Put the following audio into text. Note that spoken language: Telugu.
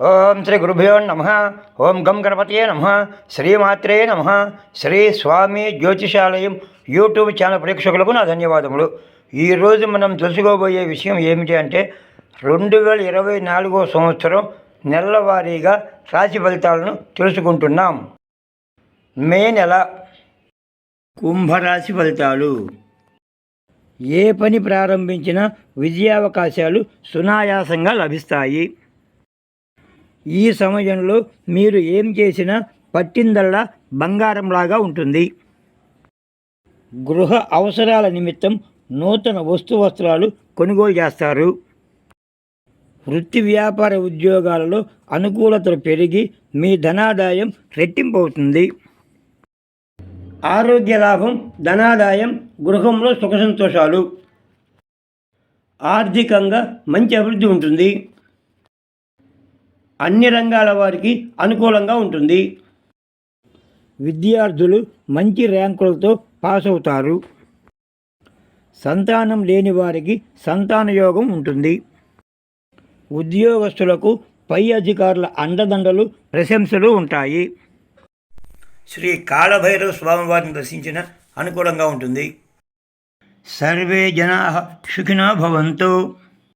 ఓం శ్రీ గురుభ్యో నమ. ఓం గం గణపతియే నమ. శ్రీమాత్రే నమ. శ్రీ స్వామి జ్యోతిషాలయం యూట్యూబ్ ఛానల్ ప్రేక్షకులకు నా ధన్యవాదములు. ఈరోజు మనం తెలుసుకోబోయే విషయం ఏమిటి అంటే రెండు వేల ఇరవై నాలుగో సంవత్సరం నెలవారీగా రాశి ఫలితాలను తెలుసుకుంటున్నాం. మే నెల. కుంభరాశి ఫలితాలు. ఏ పని ప్రారంభించినా విజయావకాశాలు సునాయాసంగా లభిస్తాయి. ఈ సమయంలో మీరు ఏం చేసినా పట్టిందల్లా బంగారంలాగా ఉంటుంది. గృహ అవసరాల నిమిత్తం నూతన వస్తు వస్త్రాలు కొనుగోలు చేస్తారు. వృత్తి వ్యాపార ఉద్యోగాలలో అనుకూలతలు పెరిగి మీ ధనాదాయం రెట్టింపు అవుతుంది ఆరోగ్య లాభం ధనాదాయం గృహంలో సుఖ సంతోషాలు. ఆర్థికంగా మంచి అభివృద్ధి ఉంటుంది. అన్ని రంగాల వారికి అనుకూలంగా ఉంటుంది. విద్యార్థులు మంచి ర్యాంకులతో పాస్ అవుతారు. సంతానం లేని వారికి సంతాన యోగం ఉంటుంది. ఉద్యోగస్తులకు పై అధికారుల అండదండలు ప్రశంసలు ఉంటాయి. శ్రీ కాళభైరవ స్వామివారిని దర్శించిన అనుకూలంగా ఉంటుంది. సర్వే జనా సుఖినో భవంతు.